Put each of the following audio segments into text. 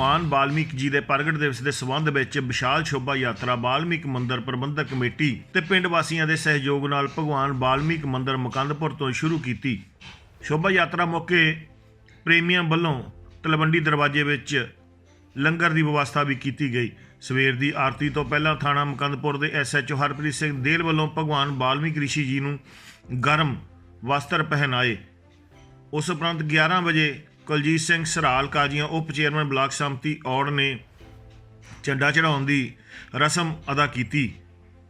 ਭਗਵਾਨ ਵਾਲਮੀਕ ਜੀ ਦੇ ਪ੍ਰਗਟ ਦਿਵਸ ਦੇ ਸਬੰਧ ਵਿੱਚ ਵਿਸ਼ਾਲ ਸ਼ੋਭਾ ਯਾਤਰਾ ਬਾਲਮੀਕ ਮੰਦਿਰ ਪ੍ਰਬੰਧਕ ਕਮੇਟੀ ਤੇ ਪਿੰਡ ਵਾਸੀਆਂ ਦੇ ਸਹਿਯੋਗ ਨਾਲ ਭਗਵਾਨ ਵਾਲਮੀਕ ਮੰਦਿਰ ਮੁਕੰਦਪੁਰ ਤੋਂ ਸ਼ੁਰੂ ਕੀਤੀ। ਸ਼ੋਭਾ ਯਾਤਰਾ ਮੌਕੇ ਪ੍ਰੇਮੀਆਂ ਵੱਲੋਂ ਤਲਵੰਡੀ ਦਰਵਾਜ਼ੇ ਵਿੱਚ ਲੰਗਰ ਦੀ ਵਿਵਸਥਾ ਵੀ ਕੀਤੀ ਗਈ। ਸਵੇਰ ਦੀ ਆਰਤੀ ਤੋਂ ਪਹਿਲਾਂ ਥਾਣਾ ਮੁਕੰਦਪੁਰ ਦੇ ਐਸਐਚਓ ਹਰਪ੍ਰੀਤ ਸਿੰਘ ਦੇਲ ਵੱਲੋਂ ਭਗਵਾਨ ਵਾਲਮੀਕ ਰਿਸ਼ੀ ਜੀ ਨੂੰ ਗਰਮ ਵਸਤਰ ਪਹਿਨਾਏ। ਉਸ ਉਪਰੰਤ 11 ਵਜੇ ਕੁਲਜੀਤ ਸਿੰਘ ਸਰਾਲ, ਕਾਜੀਆਂ ਉਪ ਚੇਅਰਮੈਨ ਬਲਾਕ ਸੰਮਤੀ ਔੜ ਨੇ ਝੰਡਾ ਚੜਾਉਣ ਦੀ ਰਸਮ ਅਦਾ ਕੀਤੀ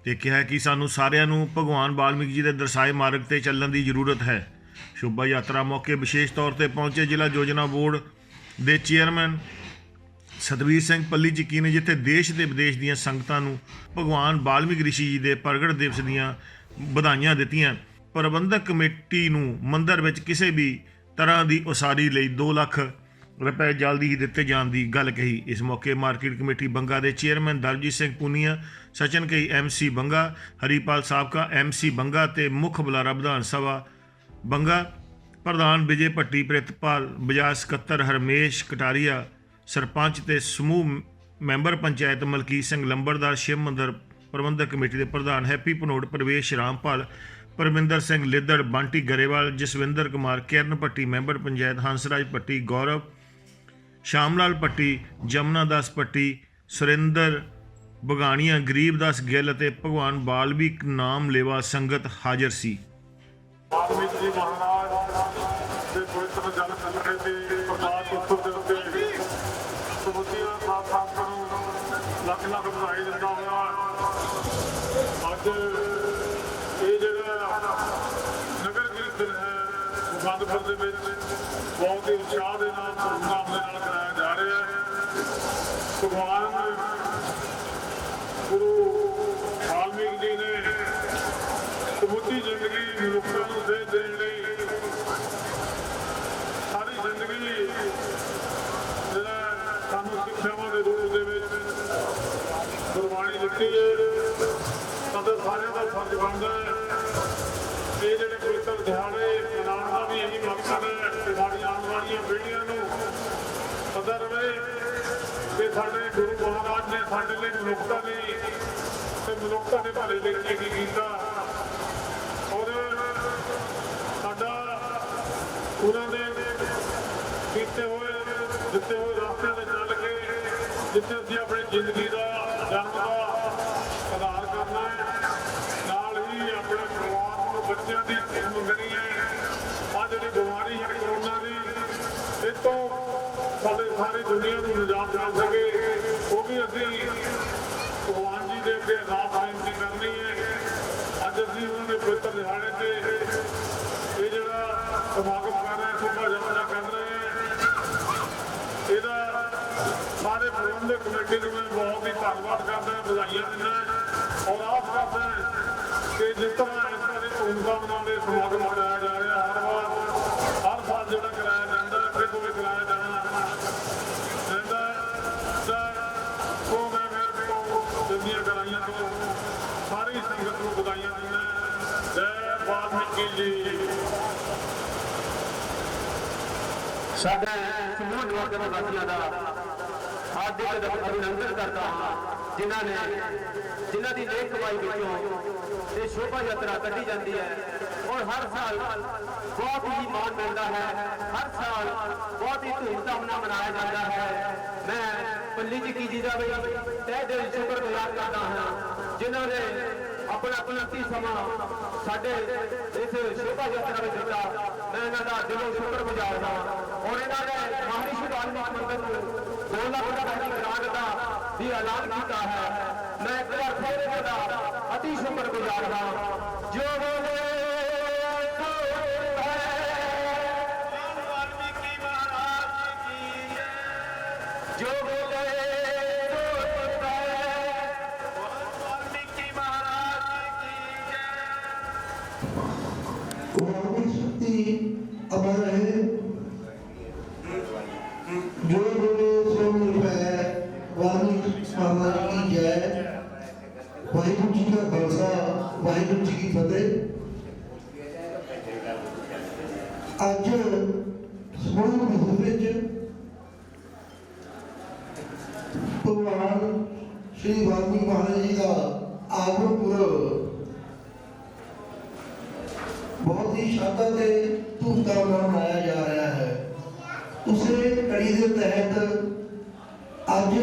ਤੇ ਕਿਹਾ ਕਿ ਸਾਨੂੰ ਸਾਰਿਆਂ ਨੂੰ ਭਗਵਾਨ ਵਾਲਮੀਕ ਜੀ ਦੇ ਦਰਸਾਏ ਮਾਰਗ ਤੇ ਚੱਲਣ ਦੀ ਜ਼ਰੂਰਤ ਹੈ। ਸ਼ੋਭਾ ਯਾਤਰਾ ਮੌਕੇ ਵਿਸ਼ੇਸ਼ ਤੌਰ ਤੇ ਪਹੁੰਚੇ ਜ਼ਿਲ੍ਹਾ ਯੋਜਨਾ ਬੋਰਡ ਦੇ ਚੇਅਰਮੈਨ ਸਤਵੀਰ ਸਿੰਘ ਪੱਲੀ ਚੱਕੀ ਨੇ, ਜਿੱਥੇ ਦੇਸ਼ ਤੇ ਵਿਦੇਸ਼ ਦੀਆਂ ਸੰਗਤਾਂ ਨੂੰ ਭਗਵਾਨ ਵਾਲਮੀਕ ਰਿਸ਼ੀ ਜੀ ਦੇ ਪ੍ਰਗਟ ਦਿਵਸ ਦੀਆਂ ਵਧਾਈਆਂ ਦਿੱਤੀਆਂ। ਪ੍ਰਬੰਧਕ ਕਮੇਟੀ ਨੂੰ ਮੰਦਰ ਵਿੱਚ ਕਿਸੇ ਵੀ ਤਰ੍ਹਾਂ ਦੀ ਉਸਾਰੀ ਲਈ 2 ਲੱਖ ਰੁਪਏ ਜਲਦੀ ਹੀ ਦਿੱਤੇ ਜਾਣ ਦੀ ਗੱਲ ਕਹੀ। ਇਸ ਮੌਕੇ ਮਾਰਕੀਟ ਕਮੇਟੀ ਬੰਗਾ ਦੇ ਚੇਅਰਮੈਨ ਦਰਜੀਤ ਸਿੰਘ ਪੁਨੀਆ, ਸਚਨ ਕਈ ਐਮਸੀ ਬੰਗਾ, ਹਰੀਪਾਲ ਸਾਬਕਾ ਐਮਸੀ ਬੰਗਾ ਤੇ ਮੁੱਖ ਬੁਲਾਰਾ ਵਿਧਾਨ ਸਭਾ ਬੰਗਾ, ਪ੍ਰਧਾਨ ਵਿਜੇ ਭੱਟੀ, ਪ੍ਰਿਤਪਾਲ ਬਜਾਜ ਸਕੱਤਰ, ਹਰਮੇਸ਼ ਕਟਾਰੀਆ, ਸਰਪੰਚ ਤੇ ਸਮੂਹ ਮੈਂਬਰ ਪੰਚਾਇਤ ਮਲਕੀਤ ਸਿੰਘ ਲੰਬੜਦਾਰ, ਸ਼ਿਵ ਮੰਦਰ ਪ੍ਰਬੰਧਕ ਕਮੇਟੀ ਦੇ ਪ੍ਰਧਾਨ ਹੈਪੀ ਪਨੋੜ ਪ੍ਰਵੇਸ਼ ਰਾਮਪਾਲ ਪਰਮਿੰਦਰ ਸਿੰਘ ਲਿੱਦੜ, ਬੰਟੀ ਗਰੇਵਾਲ, ਜਸਵਿੰਦਰ ਕੁਮਾਰ ਕਿਰਨ ਭੱਟੀ, ਮੈਂਬਰ ਪੰਚਾਇਤ ਹੰਸਰਾਜ ਭੱਟੀ, ਗੌਰਵ ਸ਼ਾਮਲਾਲ ਭੱਟੀ ਜਮਨਾ ਦਾਸ ਭੱਟੀ, ਸੁਰਿੰਦਰ ਬਗਾਣੀਆਂ ਗਰੀਬਦਾਸ ਗਿੱਲ ਅਤੇ ਭਗਵਾਨ ਬਾਲਵੀਕ ਨਾਮ ਲੇਵਾ ਸੰਗਤ ਹਾਜ਼ਰ ਸੀ। ਵਾਲਮੀਕ ਜੀ ਮਹਾਰਾਜ, ਦੇ ਪਵਿੱਤਰ ਜਲ ਸੰਗਠੇ ਦੇ ਪ੍ਰਕਾਸ਼ ਉਤਸਵ ਦੇ ਉੱਤੇ ਸਮੁੱਚੀਆਂ ਸਾਧ ਸੰਗਤਾਂ ਨੂੰ ਲੱਖ ਲੱਖ ਵਧਾਈ ਦਿੰਦਾ ਹੋਇਆ। ਅੱਜ ਇਹ ਜਿਹੜਾ ਨਗਰ ਕੀਰਤਨ ਹੈ ਮੁਕੰਦਪੁਰ ਦੇ ਵਿੱਚ ਬਹੁਤ ਹੀ ਉਤਸ਼ਾਹ ਦੇ ਨਾਲ ਧੂਮਧਾਮ ਦੇ ਨਾਲ ਕਰਾਇਆ ਜਾ ਰਿਹਾ ਹੈ। ਭਗਵਾਨ ਗੁਰੂ ਵਾਲਮੀਕ ਜੀ ਨੇ ਸਮੁੱਚੀ ਜ਼ਿੰਦਗੀ ਮਨੁੱਖਾਂ ਨੂੰ ਦੇ ਦੇਣ ਲਈ ਸਾਰੀ ਜ਼ਿੰਦਗੀ ਜਿਹੜਾ ਸਾਨੂੰ ਸਿੱਖਿਆਵਾਂ ਦੇ ਰੂਪ ਦੇ ਵਿੱਚ ਗੁਰਬਾਣੀ ਦਿੱਤੀ ਹੈ। ਤਾਂ ਸਾਰਿਆਂ ਦਾ ਫਰਜ਼ ਬਣਦਾ ਹੈ ਇਹ ਜਿਹੜੇ ਪਵਿੱਤਰ ਦਿਹਾੜੇ ਮਨਾਉਣ ਦਾ ਵੀ ਇਹੀ ਮਕਸਦ ਹੈ ਕਿ ਸਾਡੀਆਂ ਆਉਣ ਵਾਲੀਆਂ ਪੀੜ੍ਹੀਆਂ ਨੂੰ ਪਤਾ ਰਵੇ ਕਿ ਸਾਡੇ ਗੁਰੂ ਮਹਾਰਾਜ ਨੇ ਸਾਡੇ ਲਈ ਮਨੁੱਖਤਾ ਨੇ ਤੇ ਮਨੁੱਖਤਾ ਦੇ ਭਲੇ ਲਈ ਕੀ ਕੀਤਾ ਔਰ ਸਾਡਾ ਉਹਨਾਂ ਦੇ ਕੀਤੇ ਹੋਏ, ਦਿੱਤੇ ਹੋਏ ਰਸਤੇ ਤੇ ਚੱਲ ਕੇ ਜਿੱਥੇ ਅਸੀਂ ਆਪਣੀ ਜ਼ਿੰਦਗੀ ਦਾ, ਜਨਮ ਦਾ ਆਧਾਰ ਕਰਨਾ ਹੈ। ਨਾਲ ਹੀ ਆਪਣੇ ਪਰਿਵਾਰ ਨੂੰ, ਬੱਚਿਆਂ ਦੀ ਮੰਗਣੀ ਹੈ। ਆ ਜਿਹੜੀ ਬਿਮਾਰੀ ਹੈ ਕਰੋਨਾ ਦੀ, ਇਹ ਤੋਂ ਸਾਡੇ ਸਾਰੀ ਦੁਨੀਆ ਨੂੰ ਨਿਜਾਤ ਮਿਲ ਸਕੇ ਉਹ ਵੀ ਅਸੀਂ ਭਗਵਾਨ ਜੀ ਦੇ ਕਰਨੀ ਹੈ ਅੱਜ ਅਸੀਂ ਉਹਨਾਂ ਦੇ ਪਵਿੱਤਰ ਦਿਹਾੜੇ ਤੇ ਇਹ ਜਿਹੜਾ ਸਮਾਗਮ ਕਰ ਰਹੇ ਸੁਭਾ ਜਮਨਾ ਕਰ ਰਹੇ ਹਾਂ ਇਹਦਾ ਸਾਰੇ ਪ੍ਰਬੰਧਕ ਕਮੇਟੀ ਨੂੰ ਮੈਂ ਬਹੁਤ ਹੀ ਧੰਨਵਾਦ ਕਰਦਾ ਹਾਂ, ਵਧਾਈਆਂ ਦਿੰਦਾ ਔਰ ਆਸ ਕਰਦਾ ਕਿ ਜਿਸ ਤਰ੍ਹਾਂ ਇਸ ਤਰ੍ਹਾਂ ਦੇ ਧੂਮਧਾਮ ਨਾਲ ਇਹ ਸਮਾਗਮ ਮਨਾਇਆ ਜਾ ਰਿਹਾ ਹਰ ਵਾਰ ਹਰ ਜੀ ਸਾਡੇ ਸਮੂਹ ਨਿਵਾਸੀਆਂ ਵਾਸੀਆਂ ਦਾ ਹਾਰਦਿਕ ਅਭਿਨੰਦਨ ਕਰਦਾ ਹਾਂ, ਜਿਨ੍ਹਾਂ ਨੇ ਜਿਨ੍ਹਾਂ ਦੀ ਨੇਕ ਕਮਾਈ ਵਿੱਚੋਂ ਇਹ ਸ਼ੋਭਾ ਯਾਤਰਾ ਕੱਢੀ ਜਾਂਦੀ ਹੈ। ਔਰ ਹਰ ਸਾਲ ਬਹੁਤ ਹੀ ਮਾਣ ਮਿਲਦਾ ਹੈ। ਹਰ ਸਾਲ ਬਹੁਤ ਹੀ ਧੂਮਧਾਮ ਨਾਲ ਮਨਾਇਆ ਜਾਂਦਾ ਹੈ। ਮੈਂ ਪੱਲੀ ਜੀ ਕੀ ਜੀ ਦਾ ਵੀ ਤਹਿ ਦਿਲ ਸ਼ੁਕਰਗੁਜ਼ਾਰ ਕਰਦਾ ਹਾਂ, ਜਿਨ੍ਹਾਂ ਨੇ ਆਪਣਾ ਕੀਮਤੀ ਸਮਾਂ ਸਾਡੇ ਇਸ ਸ਼ੋਭਾ ਯਾਤਰਾ ਵਿੱਚ ਦਿੱਤਾ ਮੈਂ ਇਹਨਾਂ ਦਾ ਦਿਲੋਂ ਸ਼ੁਕਰਗੁਜ਼ਾਰ ਹਾਂ ਔਰ ਇਹਨਾਂ ਨੇ ਮਹਾਰਿਸ਼ੀ ਵਾਲਮੀਕ ਮੰਦਰ ਨੂੰ 2 ਲੱਖ ਦੀ ਗ੍ਰਾਂਟ ਦਾ ਵੀ ਐਲਾਨ ਕੀਤਾ ਹੈ। ਮੈਂ ਇੱਕ ਵਾਰ ਫਿਰ ਇਹਨਾਂ ਦਾ ਅਤੀ ਸ਼ੁਕਰਗੁਜ਼ਾਰ ਹਾਂ। ਜੋ ਜੈ ਵਾਹਿਗੁਰੂ ਜੀ ਕਾ ਖਾਲਸਾ ਵਾਹਿਗੁਰੂ ਜੀ ਕੀ ਫਤਿਹ ਅੱਜ ਸਮੂਹ ਮਿਸਰ ਵਿੱਚ ਭਗਵਾਨ ਸ਼੍ਰੀ ਵਾਲਮੀਕ ਮਹਾਰਾਜ ਜੀ ਦਾ ਆਗਮਨ ਪੁਰਬ ਬਹੁਤ ਹੀ ਸ਼ਰਧਾ ਤੇ ਧੂਮਧਾਮ ਨਾਲ ਮਨਾਇਆ ਜਾ ਰਿਹਾ ਹੈ ਉਸੇ ਕੜੀ ਦੇ ਤਹਿਤ ਅੱਜ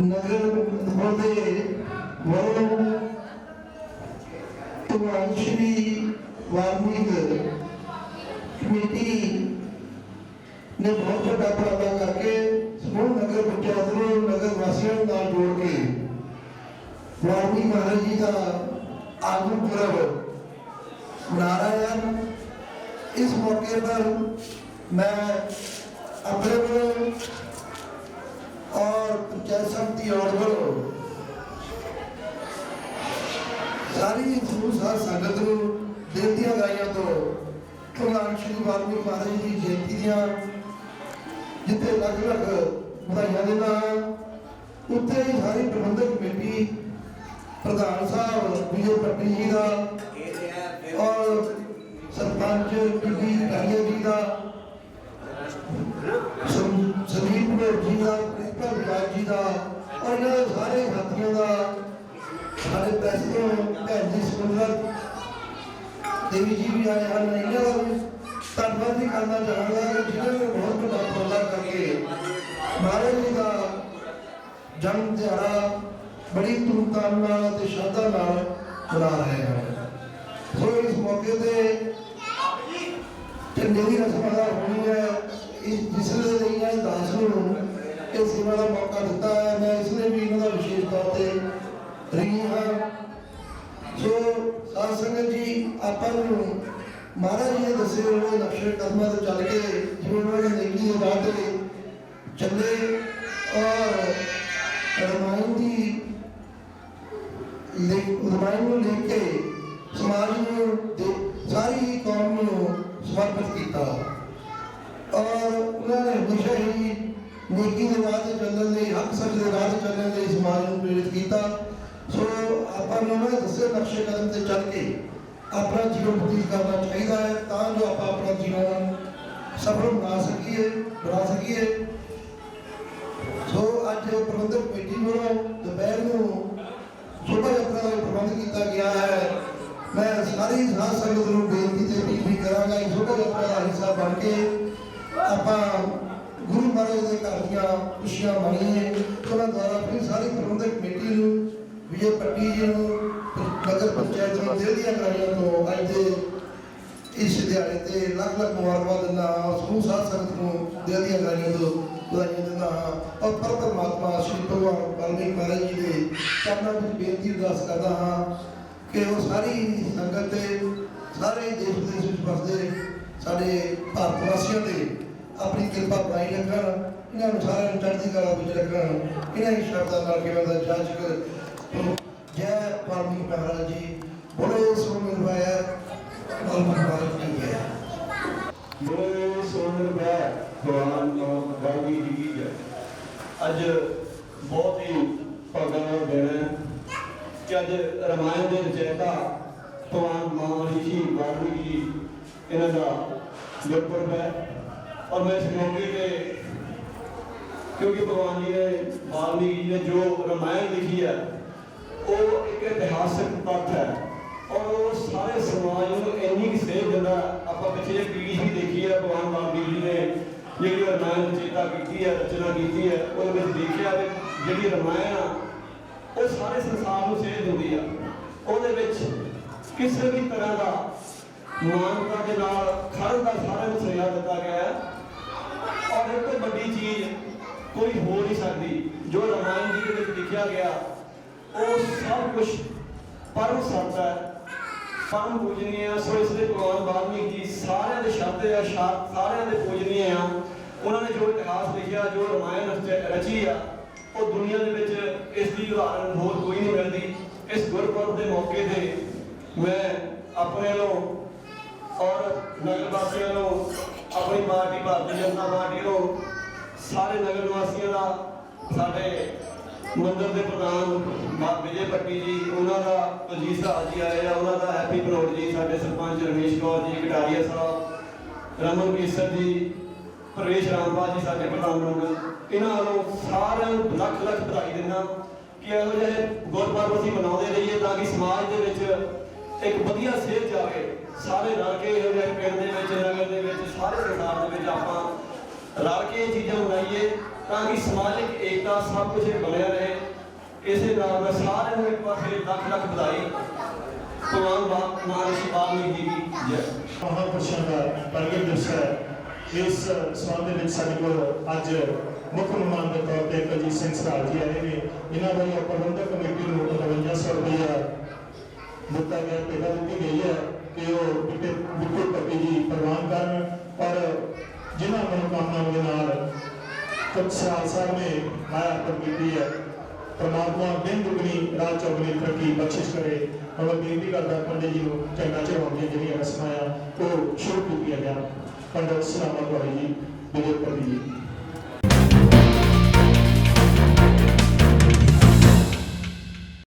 ਨਗਰ ਨਿਗਮ ਵੱਲੋਂ ਭਗਵਾਨ ਸ਼੍ਰੀ ਵਾਲਮੀਕ ਕਮੇਟੀ ਨੇ ਬਹੁਤ ਵੱਡਾ ਉਪਰਾਲਾ ਕਰਕੇ ਸਮੂਹ ਨਗਰ ਪੰਚਾਇਤ ਨੂੰ ਨਗਰ ਵਾਸੀਆਂ ਨਾਲ ਜੋੜ ਕੇ ਵਾਲਮੀਕ ਮਹਾਰਾਜ ਜੀ ਦਾ ਆਗਮਨ ਪੁਰਬ ਮਨਾ ਇਸ ਮੌਕੇ ਪਰ ਮੈਂ ਆਪਣੇ ਵੱਲੋਂ ਔਰ ਪੰਚਾਇਤ ਸਮਿਤੀ ਔਰ ਵੱਲੋਂ ਸਾਰੀ ਸਮੂਹ ਸਾਧ ਸੰਗਤ ਨੂੰ ਦਿਲ ਦੀਆਂ ਗਾਈਆਂ ਤੋਂ ਭਗਵਾਨ ਸ਼੍ਰੀ ਵਾਲਮੀਕ ਮਹਾਰਾਜ ਦੀ ਜਯੰਤੀ ਦੀਆਂ, ਜਿੱਥੇ ਲੱਖ ਲੱਖ ਵਧਾਈਆਂ ਦੇ ਨਾਲ ਉੱਥੇ ਹੀ ਸਾਰੀ ਪ੍ਰਬੰਧਕ ਕਮੇਟੀ, ਪ੍ਰਧਾਨ ਸਾਹਿਬ, ਵਿਜੇ ਪੱਟੀ ਜੀ ਦਾ, ਔਰ ਸਰਪੰਚ ਬੀਬੀ ਕਾਲੀਆ ਜੀ ਦਾ ਭੈਣ ਦੇਵੀ ਜੀ ਵੀ ਆਏ ਹਨ ਇਹਨਾਂ ਦਾ ਵੀ ਧੰਨਵਾਦ ਵੀ ਕਰਨਾ ਚਾਹਾਂਗਾ ਕਿ ਜਿਨ੍ਹਾਂ ਨੇ ਬਹੁਤ ਵੱਡਾ ਉਪਰਾਲਾ ਕਰਕੇ ਮਹਾਰਾਜ ਜੀ ਦਾ ਜਨਮ ਦਿਹਾੜਾ ਬੜੀ ਧੂਮਧਾਮ ਨਾਲ ਅਤੇ ਸ਼ਰਧਾ ਨਾਲ ਮਨਾ ਰਹੇ ਹਨ। ਸੋ ਇਸ ਮੌਕੇ ਤੇ ਝੰਡੇ ਦੀ ਰਸਮ ਅਦਾ ਹੋਣੀ ਹੈ। ਇਸ ਜਿਸ ਦੇ ਲਈ ਇਹਨਾਂ ਦਾਸ ਨੂੰ ਇਹ ਸੇਵਾ ਦਾ ਮੌਕਾ ਦਿੱਤਾ ਹੈ। ਮੈਂ ਇਸ ਲਈ ਵੀ ਇਹਨਾਂ ਦਾ ਵਿਸ਼ੇਸ਼ ਤੌਰ ਤੇ ਰਹੀ ਹਾਂ। ਸੋ ਸਾਧ ਸੰਗਤ ਜੀ ਆਪਾਂ ਨੂੰ ਮਹਾਰਾਜ ਜੀ ਨੇ ਦੱਸੇ ਹੋਏ ਨਕਸ਼ੇ ਕਦਮਾਂ ਤੇ ਚੱਲ ਕੇ, ਜਿਵੇਂ ਉਹਨਾਂ ਨੇ ਨੇਕੀ ਦੇ ਰਾਹ ਤੇ ਚੱਲੇ ਔਰ ਰਮਾਇਣ ਦੀ ਰਮਾਇਣ ਨੂੰ ਲੈ ਕੇ ਸਮਾਜ ਨੂੰ ਦੇ- ਸਾਰੀ ਕੌਮ ਨੂੰ ਸਮਰਪਿਤ ਕੀਤਾ। ਔਰ ਉਹਨਾਂ ਨੇ ਹਮੇਸ਼ਾ ਹੀ ਨੇਕੀ ਦੇ ਰਾਹ ਤੇ ਚੱਲਣ ਲਈ, ਹੱਕ ਸੱਚ ਦੇ ਰਾਹ ਤੇ ਚੱਲਣ ਲਈ ਸਮਾਜ ਨੂੰ ਪ੍ਰੇਰਿਤ ਕੀਤਾ। ਸੋ ਆਪਾਂ ਨੂੰ ਉਹਨਾਂ ਦੱਸੇ ਨਕਸ਼ੇ ਕਦਮ ਤੇ ਚੱਲ ਕੇ ਆਪਣਾ ਜੀਵਨ ਬਤੀਤ ਕਰਨਾ ਚਾਹੀਦਾ ਹੈ, ਤਾਂ ਜੋ ਆਪਾਂ ਆਪਣਾ ਜੀਵਨ ਸਫਲ ਬਣਾ ਸਕੀਏ ਬਣਾ ਸਕੀਏ। ਸੋ ਅੱਜ ਪ੍ਰਬੰਧਕ ਕਮੇਟੀ ਵੱਲੋਂ ਦੁਪਹਿਰ ਨੂੰ ਸ਼ੋਭਾ ਯਾਤਰਾ ਦਾ ਪ੍ਰਬੰਧ ਕੀਤਾ ਗਿਆ ਹੈ। ਮੈਂ ਸਾਰੀ ਸਾਧ ਸੰਗਤ ਨੂੰ ਬੇਨਤੀ ਤੇ ਅਪੀਲ ਕਰਾਂਗਾ ਕਿ ਸ਼ੋਭਾ ਯਾਤਰਾ ਦਾ ਹਿੱਸਾ ਬਣ ਕੇ ਆਪਾਂ ਗੁਰੂ ਮਹਾਰਾਜ ਦੇ ਘਰ ਦੀਆਂ ਖੁਸ਼ੀਆਂ ਮਨਾਈਏ। ਉਹਨਾਂ ਦੁਆਰਾ ਫਿਰ ਸਾਰੀ ਪ੍ਰਬੰਧਕ ਕਮੇਟੀ ਨੂੰ ਵਿਜੇ ਪੱਟੀ ਜੀ ਨੂੰ ਨਗਰ ਪੰਚਾਇਤ ਨੂੰ ਦਿਲ ਦੀਆਂ ਕਰਾਈਆਂ ਤੋਂ ਅੱਜ ਦੇ ਇਸ ਦਿਹਾੜੇ ਤੇ ਲੱਖ ਲੱਖ ਮੁਬਾਰਕਾਂ ਦਿੰਦਾ ਹਾਂ ਸਮੂਹ ਸਾਧ ਸੰਗਤ ਨੂੰ ਦਿਲ ਦੀਆਂ ਗਾਲੀਆਂ ਤੋਂ ਵਧਾਈਆਂ ਦਿੰਦਾ ਹਾਂ ਔਰ ਪਰ ਪਰਮਾਤਮਾ ਸ਼੍ਰੀ ਭਗਵਾਨ ਵਾਲਮੀਕ ਮਹਾਰਾਜ ਜੀ ਦੇ ਚਰਨਾਂ ਵਿੱਚ ਬੇਨਤੀ ਅਰਦਾਸ ਕਰਦਾ ਹਾਂ ਕਿ ਉਹ ਸਾਰੀ ਸੰਗਤ 'ਤੇ, ਸਾਰੇ ਦੇਸ਼ ਵਿਦੇਸ਼ ਵਿੱਚ ਵਸਦੇ ਸਾਡੇ ਭਾਰਤ ਵਾਸੀਆਂ ਤੇ ਆਪਣੀ ਕਿਰਪਾ ਬਣਾਈ ਰੱਖਣ, ਇਹਨਾਂ ਨੂੰ ਸਾਰਿਆਂ ਨੂੰ ਚੜ੍ਹਦੀ ਕਲਾ ਵਿੱਚ ਰੱਖਣ, ਇਹਨਾਂ ਹੀ ਸ਼ਬਦਾਂ ਨਾਲ ਕਿਵੇਂ ਦਾ ਜਾਚਕ ਜੈ ਵਾਲਮੀਕ ਮਹਾਰਾਜ ਜੀ। ਬੋਲੇ ਸੋ ਮਿਲਵਾਇਆ ਵਾਲਮੀਕ ਮਹਾਰਾਜ ਜੀ ਜੈ ਬੋਲੇ ਸੋਨਰ ਬੈ ਭਗਵਾਨ ਵਾਲਮੀਕ ਜੀ ਕੀ ਜੈ। ਅੱਜ ਬਹੁਤ ਹੀ ਭਾਗਾਂ ਦਿਨ ਹੈ ਕਿ ਅੱਜ ਰਮਾਇਣ ਦੇ ਰਚੈਤਾ ਭਗਵਾਨ ਮਹਾਰਾਜ ਜੀ ਵਾਲਮੀਕ ਜੀ, ਇਹਨਾਂ ਦਾ ਗੁਰਪੁਰਬ ਹੈ। ਔਰ ਮੈਂ ਇਸ ਮੌਕੇ ਤੇ, ਕਿਉਂਕਿ ਭਗਵਾਨ ਜੀ ਨੇ ਵਾਲਮੀਕ ਜੀ ਨੇ ਜੋ ਰਮਾਇਣ ਲਿਖੀ ਹੈ ਉਹ ਇੱਕ ਇਤਿਹਾਸਕ ਤੱਥ ਹੈ। ਔਰ ਉਹ ਸਾਰੇ ਸਮਾਜ ਨੂੰ ਇੰਨੀ ਕੁ ਸੇਧ ਦਿੰਦਾ। ਆਪਾਂ ਪਿੱਛੇ ਜੇ ਪੀੜੀ ਵੀ ਦੇਖੀ ਹੈ, ਭਗਵਾਨ ਰਾਮਦੀਪ ਜੀ ਨੇ ਜਿਹੜੀ ਰਮਾਇਣ ਚੇਤਾ ਕੀਤੀ ਹੈ, ਰਚਨਾ ਕੀਤੀ ਹੈ, ਉਹਦੇ ਵਿੱਚ ਦੇਖਿਆ ਵੀ ਜਿਹੜੀ ਰਮਾਇਣ ਆ, ਉਹ ਸਾਰੇ ਸੰਸਾਰ ਨੂੰ ਸੇਧ ਦਿੰਦੀ ਆ। ਉਹਦੇ ਵਿੱਚ ਕਿਸੇ ਵੀ ਤਰ੍ਹਾਂ ਦਾ ਮਾਨਤਾ ਦੇ ਨਾਲ ਖੜਨ ਦਾ ਸਾਰਿਆਂ ਨੂੰ ਸਜ਼ਾ ਦਿੱਤਾ ਗਿਆ ਹੈ। ਔਰ ਇੱਕ ਵੱਡੀ ਚੀਜ਼ ਕੋਈ ਹੋ ਨਹੀਂ ਸਕਦੀ। ਜੋ ਰਮਾਇਣ ਜੀ ਦੇ ਵਿੱਚ ਲਿਖਿਆ ਗਿਆ ਉਹ ਸਭ ਕੁਝ ਪਰਮ ਸੱਚ ਪਰਮ ਪੂਜਨੀय ਹੈ ਸੋ ਇਸ ਲਈ ਭਗਵਾਨ ਵਾਲਮੀਕ ਜੀ ਸਾਰਿਆਂ ਦੇ ਸ਼ਬਦ ਆ ਸਾਰਿਆਂ ਦੇ ਪੂਜਨੀय ਆ। ਉਹਨਾਂ ਨੇ ਜੋ ਇਤਿਹਾਸ ਲਿਖਿਆ, ਜੋ ਰਮਾਇਣ ਰਚੀ ਆ, ਉਹ ਦੁਨੀਆ ਦੇ ਵਿੱਚ ਇਸ ਦੀ ਉਦਾਹਰਨ ਹੋਰ ਕੋਈ ਨਹੀਂ ਮਿਲਦੀ। ਇਸ ਗੁਰਪੁਰਬ ਦੇ ਮੌਕੇ ਤੇ ਮੈਂ ਆਪਣੇ ਵੱਲੋਂ ਔਰ ਨਗਰ ਵਾਸੀਆਂ ਨੂੰ ਆਪਣੀ ਪਾਰਟੀ, ਭਾਰਤੀ ਜਨਤਾ ਪਾਰਟੀ ਨੂੰ ਸਾਰੇ ਨਗਰ ਵਾਸੀਆਂ ਦਾ, ਸਾਡੇ ਮੰਦਰ ਦੇ ਪ੍ਰਧਾਨ ਮਾ ਵਿਜੇ ਪੱਟੀ ਜੀ, ਉਹਨਾਂ ਦਾ ਅਜੀਤ ਸਾਹਿਬ ਜੀ ਆਏ ਆ, ਉਹਨਾਂ ਦਾ ਹੈਪੀ ਬਨੋੜ ਜੀ, ਸਾਡੇ ਸਰਪੰਚ ਰਮੇਸ਼ ਕੌਰ ਜੀ, ਕਟਾਰੀਆ ਸਾਹਿਬ, ਰਮਨ ਕੇਸਰ ਜੀ, ਪ੍ਰਵੇਸ਼ ਰਾਮਪਾਲ ਜੀ, ਸਾਡੇ ਪ੍ਰਧਾਨ ਲੋਕ। ਇਹਨਾਂ ਨੂੰ ਸਾਰਿਆਂ ਨੂੰ ਲੱਖ ਲੱਖ ਵਧਾਈ ਦਿੰਦਾ ਕਿ ਇਹੋ ਜਿਹੇ ਗੁਰਪੁਰਬ ਅਸੀਂ ਮਨਾਉਂਦੇ ਰਹੀਏ ਤਾਂ ਕਿ ਸਮਾਜ ਦੇ ਵਿੱਚ ਇੱਕ ਵਧੀਆ ਸੇਧ ਜਾਵੇ। ਸਾਰੇ ਰਲ ਕੇ ਇਹੋ ਜਿਹੇ ਪਿੰਡ ਦੇ ਵਿੱਚ, ਨਗਰ ਦੇ ਵਿੱਚ, ਸਾਰੇ ਸੰਸਾਰ ਦੇ ਵਿੱਚ ਆਪਾਂ ਰਲ ਕੇ ਇਹ ਚੀਜ਼ਾਂ ਮਨਾਈਏ। ਤਾਂ ਕਿ ਸਮਾਜਿਕ ਏਕਤਾ ਸਭ ਕੁਝ ਬਣਿਆ ਰਹੇ। ਇਸੇ ਨਾਲ ਮੈਂ ਸਾਰਿਆਂ ਨੂੰ ਇੱਕ ਵਾਰ ਫਿਰ ਲੱਖ ਲੱਖ ਵਧਾਈ। ਭਗਵਾਨ ਬਾ- ਮਹਾਰਿਸ਼ੀ ਵਾਲਮੀਕ ਜੀ ਦੀ ਜੈ। ਮਹਾਂਪੁਰਸ਼ਾਂ ਦਾ ਪ੍ਰਗਟ ਦਿਵਸ ਹੈ। ਇਸ ਸਬੰਧ ਦੇ ਵਿੱਚ ਸਾਡੇ ਕੋਲ ਅੱਜ ਮੁੱਖ ਮਹਿਮਾਨ ਦੇ ਤੌਰ ਤੇ ਕਲਜੀਤ ਸਿੰਘ ਸਰਾਜ ਜੀ ਆਏ ਨੇ। ਇਹਨਾਂ ਵੱਲੋਂ ਪ੍ਰਬੰਧਕ ਕਮੇਟੀ ਨੂੰ 5500 ਰੁਪਇਆ ਦਿੱਤਾ ਗਿਆ ਪੇੜਾ ਦਿੱਤੀ ਗਈ ਹੈ ਕਿ ਉਹ ਬਿੱਟੇ, ਬਿੱਟੂ ਜੀ ਪ੍ਰਵਾਨ ਕਰਨ। ਪਰ ਜਿਨ੍ਹਾਂ ਮਨੋਕਾਮਨਾ ਦੇ ਨਾਲ ਕਤਸਾਲ ਸਾਹਿਬ ਨੇ ਮਾਇਆ ਕੀਤੀ ਹੈ। ਪਰਮਾਤਮਾ ਦਿਨ ਦੁਗਣੀ ਰਾਤ ਚੌਗਣੀ ਤਰੱਕੀ, ਬਖਸ਼ਿਸ਼ ਕਰੇ। ਹੁਣ ਬੇਨਤੀ ਕਰਦਾ ਪੰਡਿਤ ਜੀ ਨੂੰ ਚੰਗਾ ਚੜਾਉਂਦੀਆਂ ਜਿਹੜੀਆਂ ਰਸਮਾਂ ਆ, ਉਹ ਸ਼ੁਰੂ ਕੀਤੀਆਂ ਜਾਣ। ਪੰਡਿਤ ਸਲਾਮਤ ਵਾਲੀ ਜੀ ਵਿਜੇ ਪਤੀ ਜੀ।